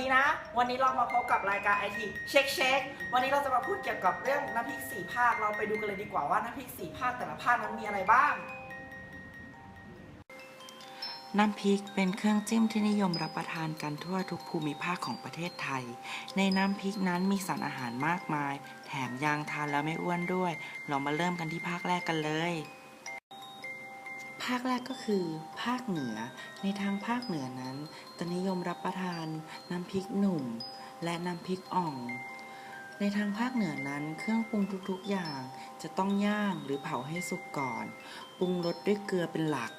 ดีนะ วันนี้เรามาพบกับรายการไอทีเช็คเช็ควันนี้เราจะมาพูดเกี่ยวกับเรื่องน้ำพริกสี่ภาค เราไปดูกันเลยดีกว่าว่าน้ำพริกสี่ภาคแต่ละภาคนั้นมีอะไรบ้าง น้ำพริกเป็นเครื่องจิ้มที่นิยมรับประทานกันทั่วทุกภูมิภาคของประเทศไทย ในน้ำพริกนั้นมีสารอาหารมากมาย แถมยังทานแล้วไม่อ้วนด้วย เรามาเริ่มกันที่ภาคแรกกันเลย ภาคแรกก็คือภาคเหนือ ในทางภาคเหนือนั้นจะนิยมรับประทานน้ำพริกหนุ่ม และน้ำพริกอ่อง ในทางภาคเหนือนั้นเครื่องปรุงทุกๆอย่างจะต้องย่างหรือเผาให้สุกก่อน ปรุงรสด้วยเกลือเป็นหลัก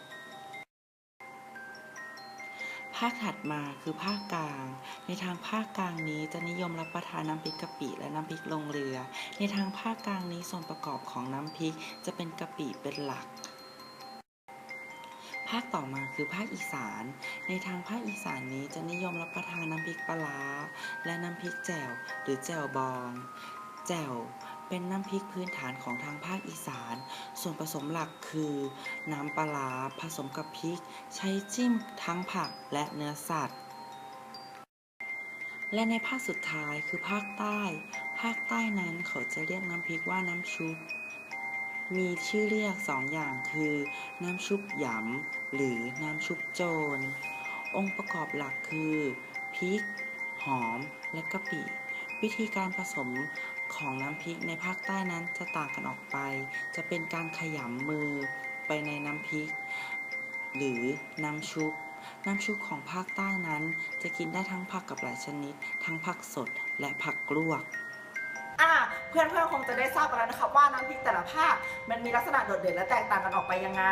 ภาคถัดมาคือภาคกลาง ในทางภาคกลางนี้จะนิยมรับประทานน้ำพริกกะปิและน้ำพริกลงเรือ ในทางภาคกลางนี้ส่วนประกอบของน้ำพริกจะเป็นกะปิเป็นหลัก ภาคต่อมาคือภาคอีสาน ในทางภาคอีสานนี้จะนิยมรับประทานน้ำพริกปลา และน้ำพริกแจ่วหรือแจ่วบอง แจ่วเป็นน้ำพริกพื้นฐานของทางภาคอีสาน ส่วนผสมหลักคือ น้ำปลาร้าผสมกับพริก ใช้จิ้มทั้งผักและเนื้อสัตว์ และในภาคสุดท้ายคือภาคใต้ ภาคใต้นั้นเขาจะเรียกน้ำพริกว่าน้ำชุบ มีชื่อเรียกสองอย่างคือ น้ำชุบหยำหรือน้ำชุบโจร องค์ประกอบหลักคือพริก หอม และกะปิ วิธีการผสมของน้ำพริกในภาคใต้นั้นจะต่างกันออกไป จะเป็นการขยำมือไปในน้ำพริก หรือน้ำชุบน้ำชุบของภาคใต้นั้น จะกินได้ทั้งผักกับหลายชนิด ทั้งผักสดและผักลวก อ่าเพื่อนเพื่อนๆคงจะได้ทราบกันแล้วนะคะว่าน้ำพริกแต่ละภาคมันมีลักษณะโดดเด่นและแตกต่างกันออกไปยังไง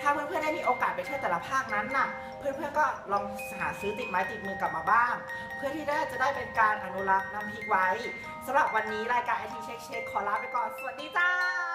ถ้าเพื่อนเพื่อนๆได้มีโอกาสไปเที่ยวแต่ละภาคนั้นน่ะเพื่อนเพื่อนๆก็ลองหาซื้อติดไม้ติดมือกลับมาบ้าง เพื่อที่ได้จะได้เป็นการอนุรักษ์น้ำพริกไว้สำหรับวันนี้รายการไอทีเช็คเช็คขอลาไปก่อนสวัสดีจ้า